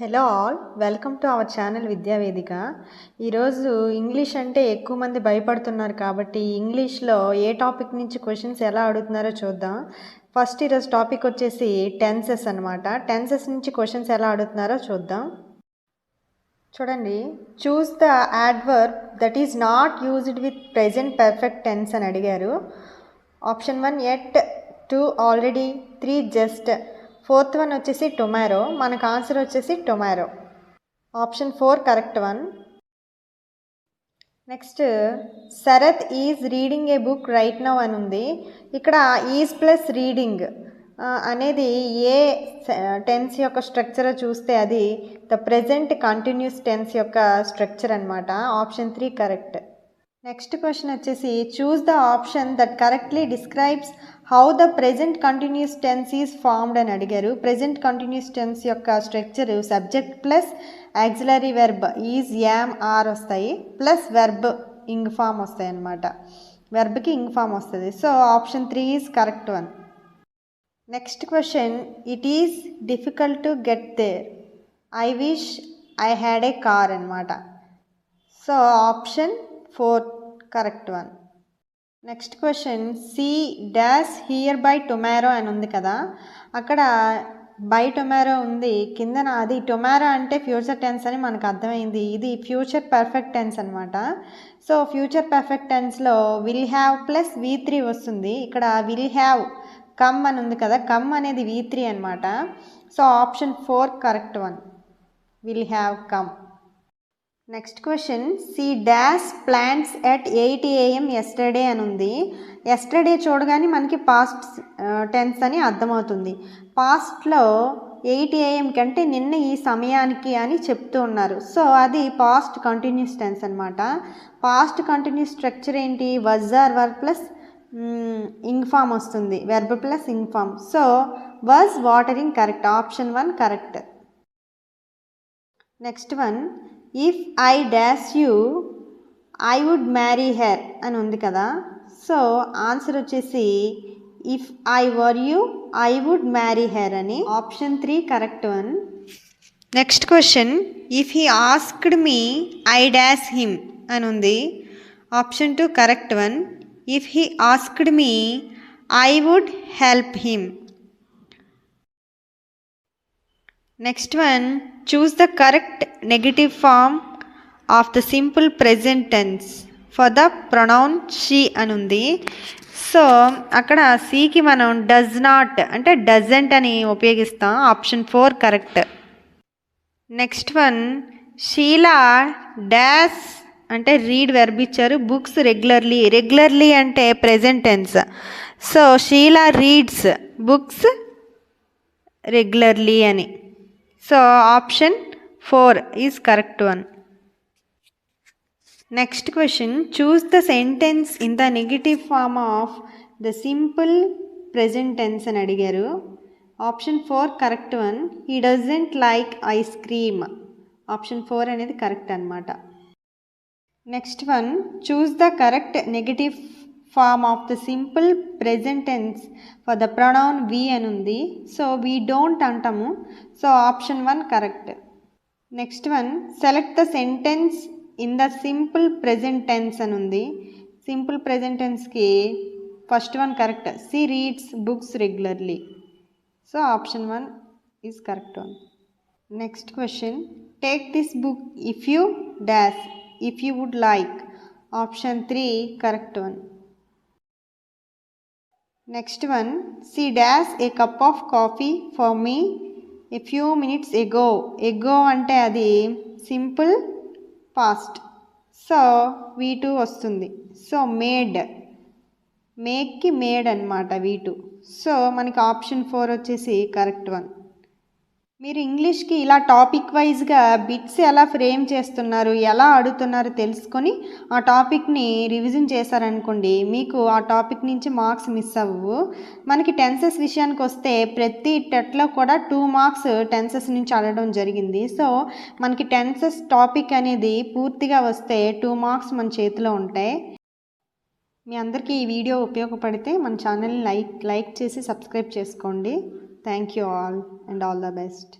Hello all welcome to our channel Vidyavedika ఈరోజు English అంటే ఎక్కువ మంది భయపడుతున్నారు కాబట్టి ఇంగ్లీష్లో ఏ టాపిక్ నుంచి క్వశ్చన్స్ ఎలా అడుగుతున్నారో చూద్దాం. ఫస్ట్ ఈరోజు టాపిక్ వచ్చేసి టెన్సెస్ అనమాట టెన్సెస్ నుంచి క్వశ్చన్స్ ఎలా అడుగుతున్నారో చూద్దాం. చూడండి. Choose the adverb that is not used with present perfect tense అని అడిగారు. Option one yet two already three just fourth one వచ్చేసి టొమారో మనకు ఆన్సర్ వచ్చేసి tomorrow. Option four correct one next Sharath is reading a book right now అని ఉంది. ఇక్కడ is plus reading అనేది ఏ టెన్స్ యొక్క స్ట్రక్చర్ చూస్తే అది ద ప్రజెంట్ కంటిన్యూస్ టెన్స్ యొక్క స్ట్రక్చర్ అనమాట option three correct next question వచ్చేసి choose the option that correctly describes how the present continuous tense is formed అని అడిగారు. ప్రెజెంట్ కంటిన్యూస్ టెన్స్ యొక్క structure subject plus auxiliary verb is am are వస్తాయి. Plus verb ing form వస్తాయి అన్నమాట. వెర్బ్కి ing form వస్తుంది. So option three is correct one next question it is difficult to get there I wish I had a car అనమాట so option four correct one next question she dash here by tomorrow అని ఉంది కదా. అక్కడ by టొమారో ఉంది. కిందన అది టొమారో అంటే future tense అని మనకు అర్థమైంది. ఇది ఫ్యూచర్ పర్ఫెక్ట్ టెన్స్ అనమాట so future perfect టెన్స్లో will have plus V three వస్తుంది. ఇక్కడ విల్ హ్యావ్ కమ్ అని ఉంది కదా. కమ్ అనేది వి త్రీ అనమాట so option four correct one will have come next question she dash plants at eight AM yesterday అని ఉంది yesterday చూడగానే మనకి పాస్ట్ టెన్స్ అని అర్థమవుతుంది. పాస్ట్లో ఎయిట్ ఏఎం కంటే నిన్న ఈ సమయానికి అని చెప్తూ ఉన్నారు. సో అది పాస్ట్ కంటిన్యూస్ టెన్స్ అనమాట పాస్ట్ కంటిన్యూస్ స్ట్రక్చర్ ఏంటి? Was or were plus ing form వస్తుంది. Verb plus ing form so was watering correct option one correct next one if I dash you I would marry her అని ఉంది కదా. So answer వచ్చేసి if I were you I would marry her అని. Option three correct one next question if he asked me I dash him అని ఉంది. Option two correct one if he asked me I would help him next one choose the correct negative form of the simple present tense for the pronoun she అని ఉంది so అక్కడ సీకి మనం does not అంటే doesn't అని ఉపయోగిస్తాం. Option four correct next one Sheela dash అంటే read verb ఇచ్చారు బుక్స్ రెగ్యులర్లీ రెగ్యులర్లీ అంటే present tense so Sheela reads books regularly అని. So option four is correct one next question choose the sentence in the negative form of the simple present tense అని అడిగారు option four correct one he doesn't like ice cream option four అనేది correct అనమాట next one choose the correct negative form of the simple present tense for the pronoun we అని ఉంది so we don't అంటాము. So option one correct next one select the sentence in the simple present tense అని ఉంది simple present టెన్స్కి first one correct she reads books regularly so option one is correct one next question take this book if you dash if you would like option three correct one next one she dash a cup of coffee for me a few minutes ago ago అంటే అది simple past so V two వస్తుంది. So made మేక్కి made అనమాట V two so మనకి option four వచ్చేసి correct one మీరు ఇంగ్లీష్కి ఇలా టాపిక్ వైజ్గా బిట్స్ ఎలా ఫ్రేమ్ చేస్తున్నారు ఎలా అడుగుతున్నారు తెలుసుకొని ఆ టాపిక్ని రివిజన్ చేశారనుకోండి మీకు ఆ టాపిక్ నుంచి మార్క్స్ మిస్ అవ్వవు మనకి టెన్సెస్ విషయానికి వస్తే ప్రతి టెట్లో కూడా టూ మార్క్స్ టెన్సెస్ నుంచి అడగడం జరిగింది. సో మనకి టెన్సెస్ టాపిక్ అనేది పూర్తిగా వస్తే టూ మార్క్స్ మన చేతిలో ఉంటాయి. మీ అందరికీ ఈ వీడియో ఉపయోగపడితే మన ఛానల్ని లైక్ లైక్ చేసి సబ్స్క్రైబ్ చేసుకోండి. Thank you all and all the best